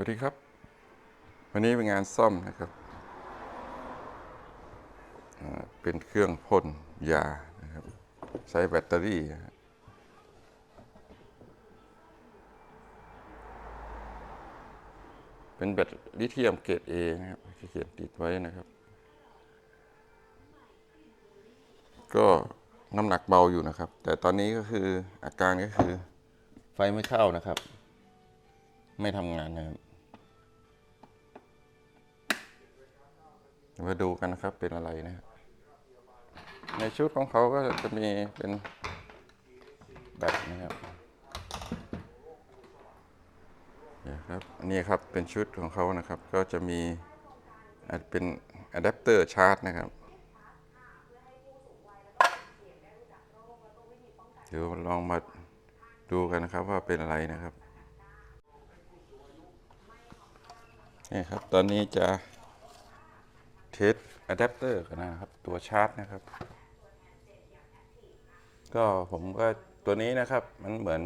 วัสดีครับ วันนี้เป็นงานซ่อมนะครับเป็นเครื่องพ่นยานะครับ ใช้แบตเตอรี่นะเป็นแบตลิเธียมเกรดเอนะครับเขียนติดไว้นะครับ ก็น้ำหนักเบาอยู่นะครับ แต่ตอนนี้ก็คืออาการก็คือไฟไม่เข้านะครับ ไม่ทำงานนะครับ มาดูกันนะครับเป็นอะไรนะครับในชุดของเขาก็จะมีเป็นแบตนะครับเนี่ยครับนนี้ครับเป็นชุดของเขานะครับ ก็จะมีอาจเป็นอะแดปเตอร์ชาร์จนะครับเดี๋ยวลองมาดูกันนะครับว่าเป็นอะไรนะครับนี่ครับ ตอนนี้จะ เทสอะแดปเตอร์นนะครับ ตัวชาร์จนะครับ ก็ผมก็ตัวนี้นะครับมันเหมือน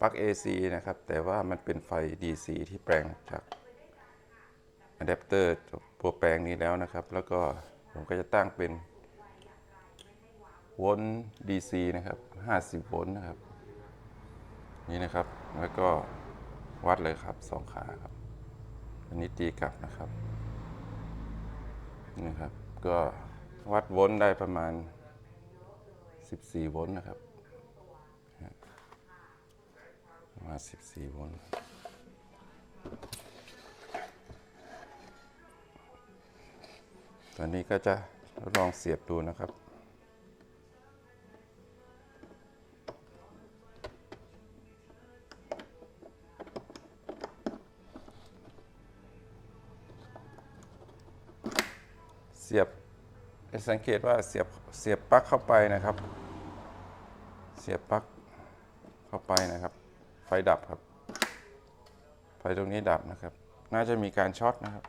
ปลั๊ก AC นะครับ แต่ว่ามันเป็นไฟ DC ที่แปลงจากอะแดปเตอร์ตัวแปลงนี้แล้วนะครับ แล้วก็ผมก็จะตั้งเป็นโวลต์ DC นะครับ 50 โวลต์นะครับ นี่นะครับ แล้วก็วัดเลยครับสองขาครับ อันนี้ตีกลับนะครับ นี่ครับ ก็วัดโวลต์ได้ประมาณ 14 โวลต์นะครับประมาณ14 โวลต์ตอนนี้ก็จะลองเสียบดูนะครับ สียบสังเกตว่าเสียบเสียบปลั๊กเข้าไปนะครับ เสียบปลั๊กเข้าไปนะครับ ไฟดับครับ ไฟตรงนี้ดับนะครับ น่าจะมีการช็อตนะครับ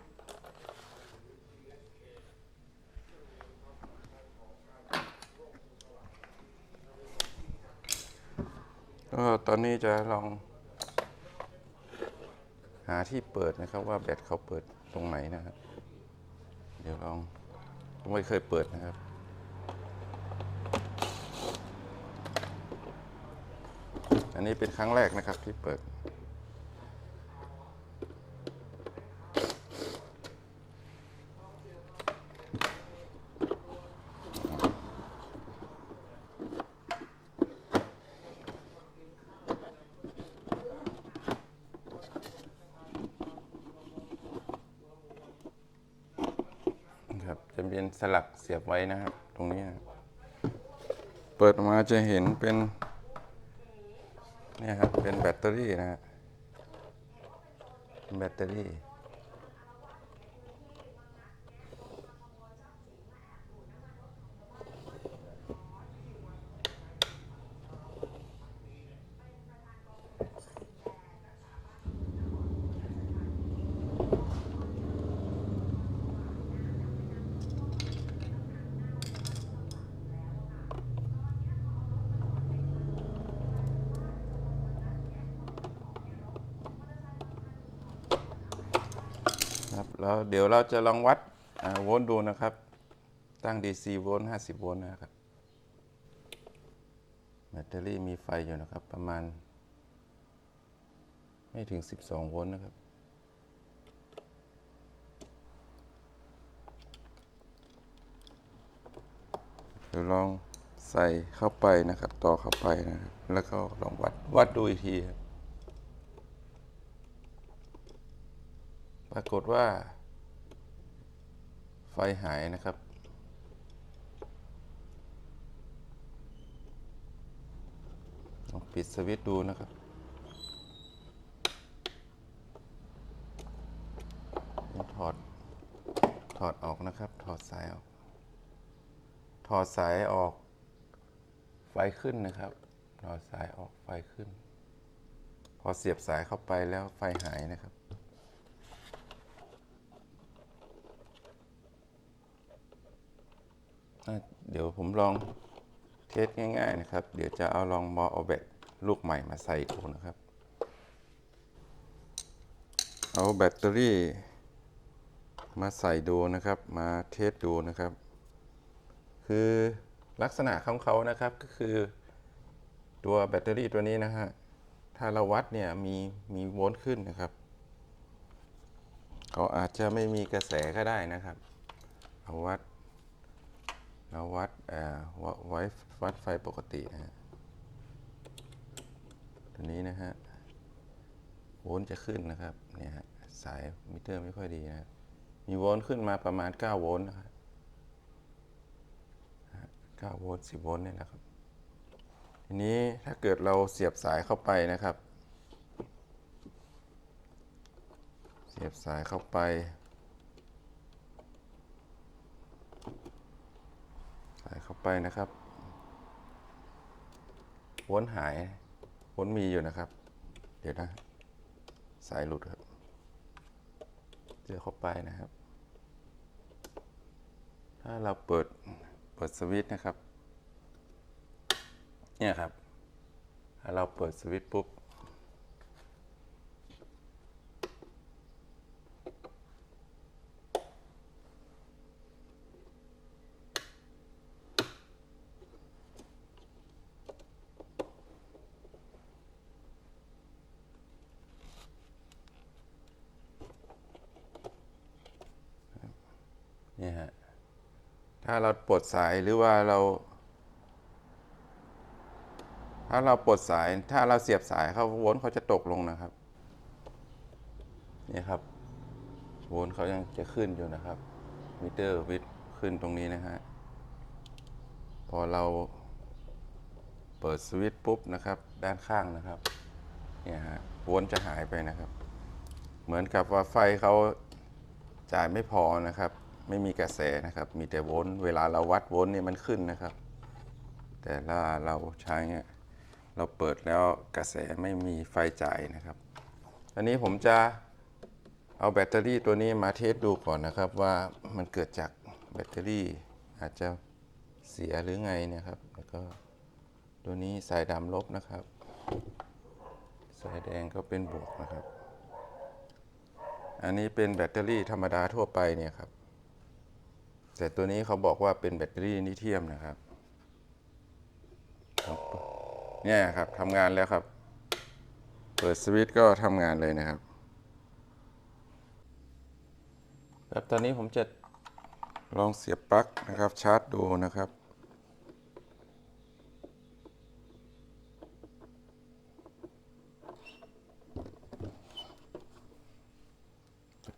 ก็ตอนนี้จะลอง หาที่เปิดนะครับว่าแบตเขาเปิดตรงไหนนะครับ เดี๋ยวลอง ผมไม่เคยเปิดนะครับ อันนี้เป็นครั้งแรกนะครับที่เปิด เป็นสลักเสียบไว้นะครับ ตรงนี้นะเปิดมาจะเห็นเป็นเนี่ยครับเป็นแบตเตอรี่นะฮะแบตเตอรี่ แล้วเดี๋ยวเราจะลองวัดโวลต์ดูนะครับ ตั้ง DC โวลต์50 โวลต์นะครับ แบตเตอรี่มีไฟอยู่นะครับ ประมาณ ไม่ถึง 12 โวลต์นะครับ เดี๋ยวลองใส่เข้าไปนะครับ ต่อเข้าไปนะครับ แล้วก็ลองวัดวัดดูอีกทีครับปรากฏว่า ไฟหายนะครับ ปิดสวิตช์ดูนะครับ ถอด ถอดออกนะครับ ถอดสายออก ถอดสายออก ไฟขึ้นนะครับ ถอดสายออกไฟขึ้น พอเสียบสายเข้าไปแล้วไฟหายนะครับ อะ เดี๋ยวผมลองเทสง่ายๆนะครับ เดี๋ยวจะเอาลองมอเอาแบตลูกใหม่มาใส่ดูนะครับ เอาแบตเตอรี่มาใส่ดูนะครับ มาเทสดูนะครับ คือลักษณะของเขานะครับก็คือตัวแบตเตอรี่ตัวนี้นะฮะ ถ้าเราวัดเนี่ยมีมีโวลต์ขึ้นนะครับ เขาอาจจะไม่มีกระแสก็ได้นะครับ เอาวัด เราวัดเอ่อวไว้วัดไฟปกตินะฮะตัวนี้นะฮะโวลต์จะขึ้นนะครับเนี่ยฮะสายมิเตอร์ไม่ค่อยดีนะมีโวลต์ขึ้นมาประมาณ 9 โวลต์นะครับ9โวลต์10 โวลต์เนี่ยนะครับ ทีนี้ถ้าเกิดเราเสียบสายเข้าไปนะครับ เสียบสายเข้าไป สายเข้า ไปนะครับวลต์หายวลต์มีอยู่นะครับ เดี๋ยวนะ สายหลุดครับ เจอเข้าไปนะครับ ถ้าเราเปิดเปิดสวิตช์นะครับ เนี่ยครับ ถ้าเราเปิดสวิตช์ปุ๊บ เนี่ยฮะ ถ้าเราปลดสายหรือว่าเรา ถ้าเราปลดสายถ้าเราเสียบสายเขาโวลต์เขาจะตกลงนะครับ นี่ครับโวลต์เขายังจะขึ้นอยู่นะครับมิเตอร์วิทขึ้นตรงนี้นะฮะพอเราเปิดสวิตช์ปุ๊บนะครับ ด้านข้างนะครับเนี่ยฮะโวลต์จะหายไปนะครับ เหมือนกับว่าไฟเขาจ่ายไม่พอนะครับ ไม่มีกระแสนะครับ มีแต่โวลต์เวลาเราวัดโวลต์เนี่ยมันขึ้นนะครับ แต่ละเราใช้เนี่ยเราเปิดแล้วกระแสไม่มีไฟจ่ายนะครับ อันนี้ผมจะเอาแบตเตอรี่ตัวนี้มาเทสดูก่อนนะครับ ว่ามันเกิดจากแบตเตอรี่อาจจะเสียหรือไงนี่ยครับ แล้วก็ตัวนี้สายดำลบนะครับ สายแดงก็เป็นบวกนะครับ อันนี้เป็นแบตเตอรี่ธรรมดาทั่วไปเนี่ยครับ แต่ตัวนี้เขาบอกว่าเป็นแบตเตอรี่ลิเธียมนะครับเนี่ยครับทำงานแล้วครับ เปิดสวิตช์ก็ทำงานเลยนะครับครับตอนนี้ผมจะลองเสียบปลั๊กนะครับ ชาร์จดูนะครับ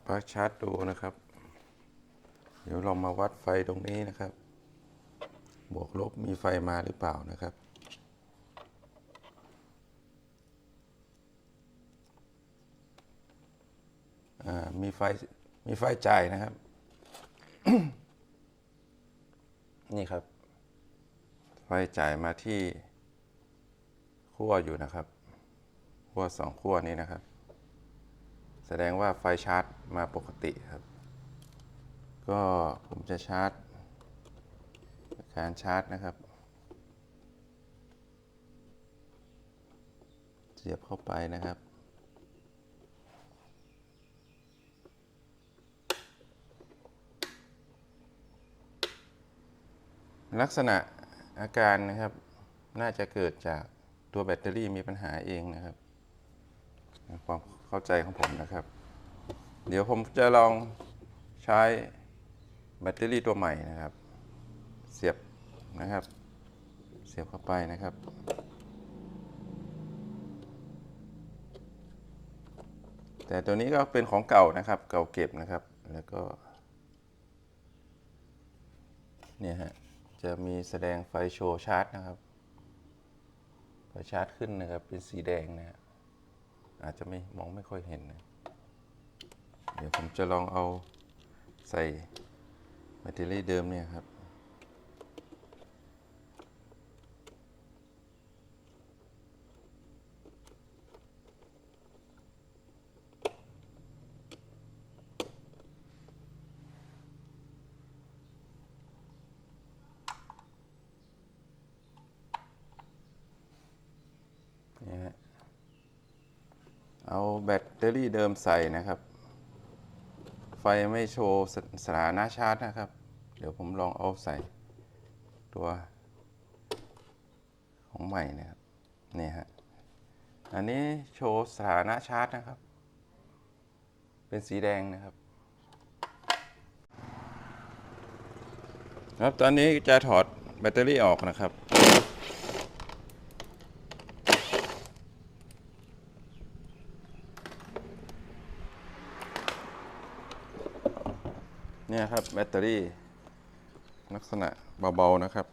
ปลั๊กชาร์จดูนะครับ เดี๋ยวเรามาวัดไฟตรงนี้นะครับ บวกลบมีไฟมาหรือเปล่านะครับอ่ามีไฟ มีไฟจ่ายนะครับ นี่ครับ ไฟจ่ายมาที่ขั้วอยู่นะครับขั้วสองขั้วนี้นะครับ แสดงว่าไฟชาร์จมาปกติครับ ก็ผมจะชาร์จ การชาร์จนะครับ เสียบเข้าไปนะครับลักษณะอาการนะครับ น่าจะเกิดจากตัวแบตเตอรี่มีปัญหาเองนะครับ ความเข้าใจของผมนะครับ เดี๋ยวผมจะลองใช้ แบตเตอรี่ตัวใหม่นะครับ เสียบนะครับ เสียบเข้าไปนะครับ แต่ตัวนี้ก็เป็นของเก่านะครับ เก่าเก็บนะครับ แล้วก็ เนี่ยฮะ จะมีแสดงไฟโชว์ชาร์จนะครับ ไฟชาร์จขึ้นนะครับ เป็นสีแดงนะฮะอาจจะไม่มองไม่ค่อยเห็นนะ เดี๋ยวผมจะลองเอาใส่ แบตเตอรี่เดิมเนี่ยครับเนี่ยเอาแบตเตอรี่เดิมใส่นะครับ ฟไม่โชว์สสถานะชาร์จนะครับ เดี๋ยวผมลองเอาใส่ตัวของใหม่นะครับนี่ฮะอันนี้โชว์สถานะชาร์จนะครับ เป็นสีแดงนะครับครับตอนนี้จะถอดแบตเตอรี่ออกนะครับ เนี่ยครับแบตเตอรี่ ลักษณะเบา ๆ นะครับ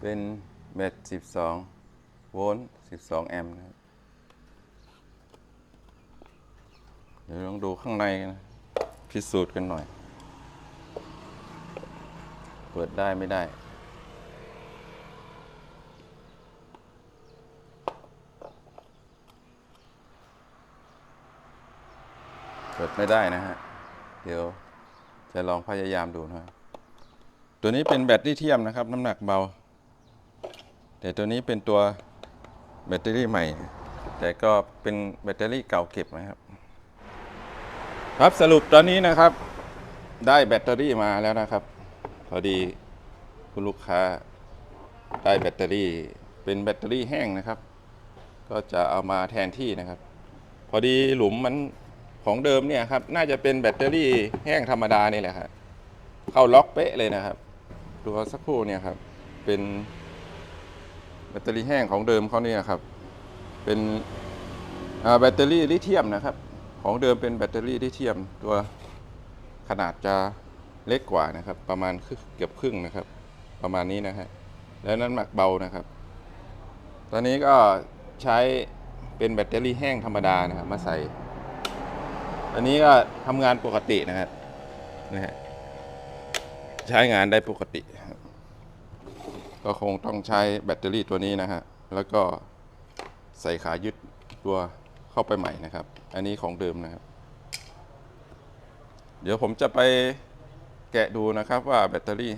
เป็นแบต12 โวลต์ 12 แอมป์นะครับเดี๋ยวลองดูข้างในนะพิสูจน์กันหน่อย เปิดได้ไม่ได้ ปิดไม่ได้นะฮะ เดี๋ยวจะลองพยายามดูนะตัวนี้เป็นแบตลิเทียมนะครับ น้ำหนักเบา แต่ตัวนี้เป็นตัวแบตเตอรี่ใหม่ แต่ก็เป็นแบตเตอรี่เก่าเก็บนะครับ ครับสรุปตอนนี้นะครับ ได้แบตเตอรี่มาแล้วนะครับ พอดีคุณลูกค้าได้แบตเตอรี่เป็นแบตเตอรี่แห้งนะครับ ก็จะเอามาแทนที่นะครับ พอดีหลุมมัน ของเดิมเนี่ยครับน่าจะเป็นแบตเตอรี่แห้งธรรมดานี่แหละครับเข้าล็อกเป๊ะเลยนะครับตัวสักครู่เนี่ยครับ เป็นแบตเตอรี่แห้งของเดิมเขาเนี่ยครับ เป็นแบตเตอรี่ลิเธียมนะครับ ของเดิมเป็นแบตเตอรี่ลิเธียมตัวขนาดจะเล็กกว่านะครับ ประมาณเกือบครึ่งนะครับ ประมาณนี้นะฮะแล้วน้ำหนักเบานะครับ ตอนนี้ก็ใช้เป็นแบตเตอรี่แห้งธรรมดานะครับมาใส่ อันนี้ก็ทำงานปกตินะครับนะฮะใช้งานได้ปกติ ก็คงต้องใช้แบตเตอรี่ตัวนี้นะฮะ แล้วก็ใส่ขายึดตัวเข้าไปใหม่นะครับ อันนี้ของเดิมนะครับ เดี๋ยวผมจะไปแกะดูนะครับว่าแบตเตอรี่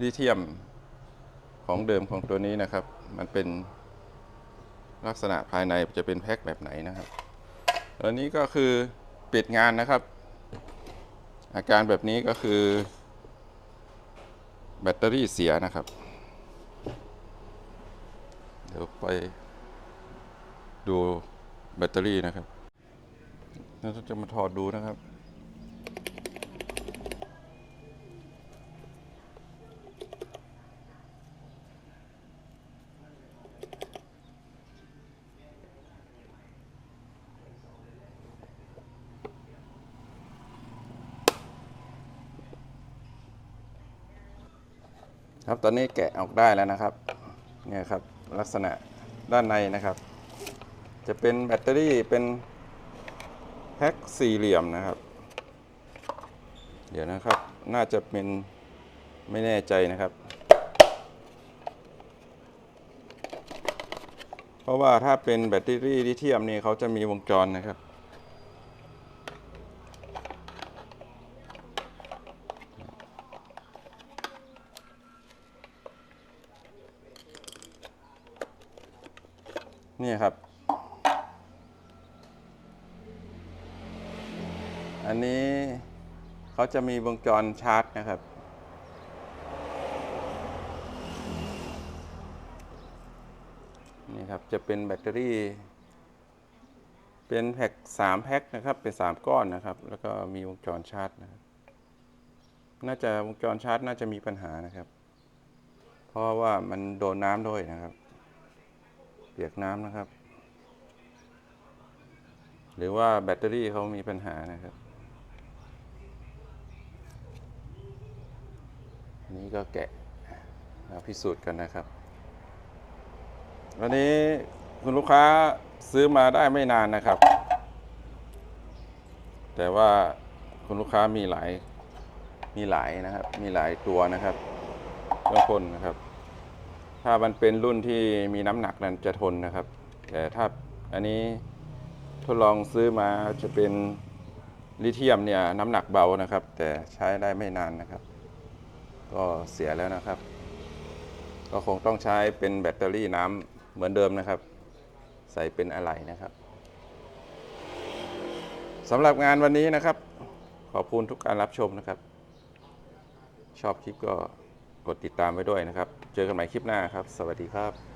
ลิเธียมของเดิมของตัวนี้นะครับ มันเป็นลักษณะภายในจะเป็นแพ็คแบบไหนนะครับตัวนี้ก็คือ ปิดงานนะครับ อาการแบบนี้ก็คือ แบตเตอรี่เสียนะครับ เดี๋ยวไปดูแบตเตอรี่นะครับเราจะมาถอดดูนะครับ ครับตอนนี้แกะออกได้แล้วนะครับเนี่ยครับลักษณะด้านในนะครับ จะเป็นแบตเตอรี่เป็นแพ็คสี่เหลี่ยมนะครับ เดี๋ยวนะครับน่าจะเป็นไม่แน่ใจนะครับ เพราะว่าถ้าเป็นแบตเตอรี่ลิเธียมนี่เขาจะมีวงจรนะครับ อันนี้เขาจะมีวงจรชาร์จนะครับ นี่ครับ จะเป็นแบตเตอรี่ เป็นแพ็คสามแพ็คนะครับ เป็นสามก้อนนะครับ แล้วก็มีวงจรชาร์จนะครับน่าจะวงจรชาร์จน่าจะมีปัญหานะครับ เพราะว่ามันโดนน้ำด้วยนะครับ เปียกน้ำนะครับ หรือว่าแบตเตอรี่เขามีปัญหานะครับ นี้ก็แกะมาพิสูจน์กันนะครับ วันนี้คุณลูกค้าซื้อมาได้ไม่นานนะครับ แต่ว่าคุณลูกค้ามีหลายมีหลายนะครับ มีหลายตัวนะครับบางคนนะครับ ถ้ามันเป็นรุ่นที่มีน้ำหนักนั้นจะทนนะครับ แต่ถ้าอันนี้ทดลองซื้อมาจะเป็นลิเธียมเนี่ยน้ำหนักเบานะครับ แต่ใช้ได้ไม่นานนะครับ ก็เสียแล้วนะครับ ก็คงต้องใช้เป็นแบตเตอรี่น้ำเหมือนเดิมนะครับ ใส่เป็นอะไหล่นะครับสำหรับงานวันนี้นะครับ ขอบคุณทุกการรับชมนะครับ ชอบคลิปก็กดติดตามไว้ด้วยนะครับ เจอกันใหม่คลิปหน้าครับ สวัสดีครับ